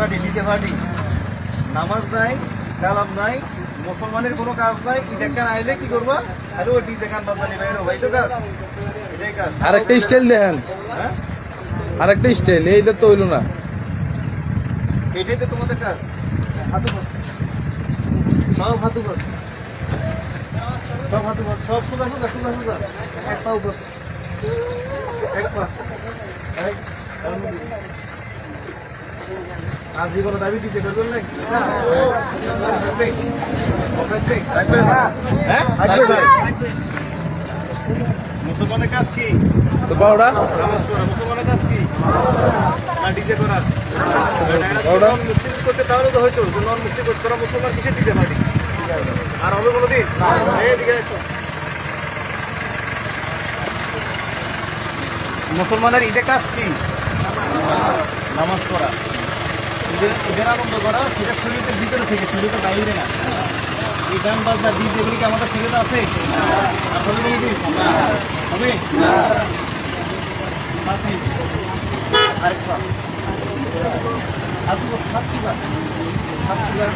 Party নামাজ নাই কালাম নাই মুসলমানের কোনো কাজ নাই ঈদ একখান আইলে কি করবা? আরে ওই ডিজে গান বাজনা নিবে ভাই তো কাজ। এটাই কাজ। আরেকটা স্টাইল দেখেন। হ্যাঁ? আরেকটা স্টাইল এইটা তো হইল না। এটাই তো তোমাদের কাজ। হাতু কর সব হাতু কর সব হাতু কর সব সোজা সোজা সোজা সোজা। এক এক পা। দাবি করবেন? থাকবে? হ্যাঁ? মুসলমানের কাজ কি? তো নামাজ পড়া মুসলমানের কাজ কি? না ডিজে করা? মুসলিম করতে তাহলে তো হয়তো নন মুসলিম করতে তোরা মুসলমান কিসের ডিজে পার্টি আর হবে এসো। মুসলমানের ঈদে কাজ কি? নামাজ পড়া। ঈদের আনন্দ করা, সেটা শরীরের ভিতরে থেকে, শরীরের বাইরে না। এই গান বাজনা ডিজ এগুলি কি আমাদের শরীরে আছে? হবে? আরেকটা। আর দুটো সাতটি গান সাতটি গান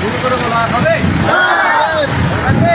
শুরু করে বলা হবে? থাকবে?